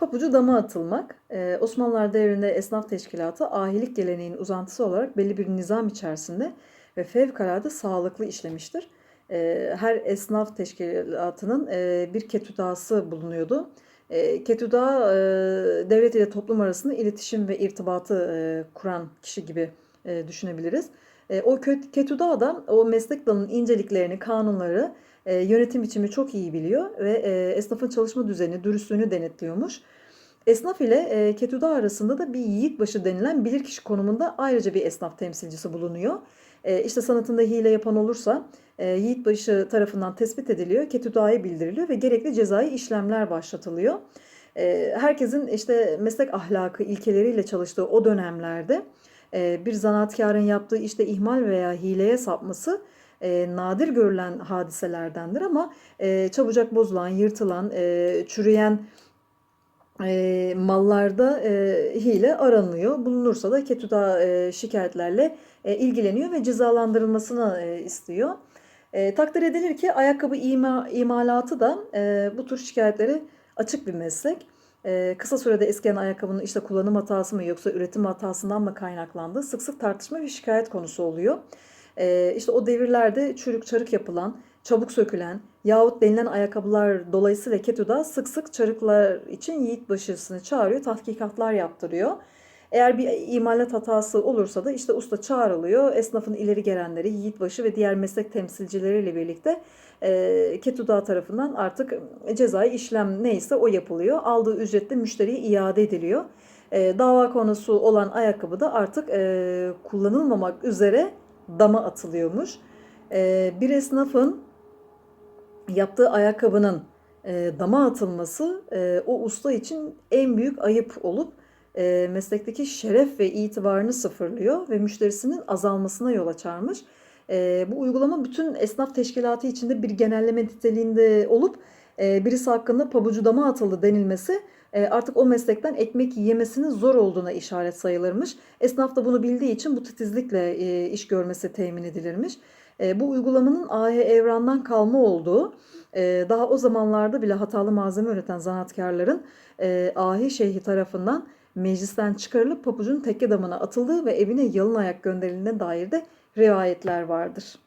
Papucu dama atılmak, e, Osmanlılar devrinde esnaf teşkilatı ahilik geleneğinin uzantısı olarak belli bir nizam içerisinde ve fevkalade sağlıklı işlemiştir. E, her esnaf teşkilatının e, bir ketüdası bulunuyordu. E, ketüda e, devlet ile toplum arasında iletişim ve irtibatı kuran kişi gibi e, düşünebiliriz. E, o ketüda adam o meslek dalının inceliklerini, kanunları, e, yönetim biçimi çok iyi biliyor ve e, esnafın çalışma düzeni, dürüstlüğünü denetliyormuş. Esnaf ile e, ketüda arasında da bir yiğitbaşı denilen bilirkişi konumunda ayrıca bir esnaf temsilcisi bulunuyor. E, işte sanatında hile yapan olursa e, yiğitbaşı tarafından tespit ediliyor, ketüdaya bildiriliyor ve gerekli cezai işlemler başlatılıyor. E, herkesin işte meslek ahlakı ilkeleriyle çalıştığı o dönemlerde bir zanaatkarın yaptığı işte ihmal veya hileye sapması e, nadir görülen hadiselerdendir ama e, çabucak bozulan, yırtılan, e, çürüyen e, mallarda e, hile aranıyor. Bulunursa da ketüda e, şikayetlerle e, ilgileniyor ve cezalandırılmasını e, istiyor. E, takdir edilir ki ayakkabı ima, imalatı da e, bu tür şikayetleri açık bir meslek. E, kısa sürede eskiyen ayakkabının işte kullanım hatası mı yoksa üretim hatasından mı kaynaklandığı sık sık tartışma ve şikayet konusu oluyor. E, işte o devirlerde çürük çarık yapılan, çabuk sökülen yahut denilen ayakkabılar dolayısıyla Ketü'da sık sık çarıklar için yiğit başısını çağırıyor, tahkikatlar yaptırıyor. Eğer bir imalat hatası olursa da işte usta çağrılıyor. Esnafın ileri gelenleri, yiğitbaşı ve diğer meslek temsilcileriyle birlikte e, Ketüda tarafından artık cezai işlem neyse o yapılıyor. Aldığı ücretle müşteriye iade ediliyor. E, dava konusu olan ayakkabı da artık e, kullanılmamak üzere dama atılıyormuş. E, bir esnafın yaptığı ayakkabının e, dama atılması e, o usta için en büyük ayıp olup e, meslekteki şeref ve itibarını sıfırlıyor ve müşterisinin azalmasına yol açarmış. E, bu uygulama bütün esnaf teşkilatı içinde bir genelleme niteliğinde olup e, birisi hakkında pabucu dama atıldı denilmesi e, artık o meslekten ekmek yemesinin zor olduğuna işaret sayılırmış. Esnaf da bunu bildiği için bu titizlikle e, iş görmesi temin edilirmiş. E, bu uygulamanın AH Evran'dan kalma olduğu, e, daha o zamanlarda bile hatalı malzeme üreten zanaatkarların e, Ahi Şeyhi tarafından meclisten çıkarılıp papucun tekke damına atıldığı ve evine yalın ayak gönderildiğine dair de rivayetler vardır.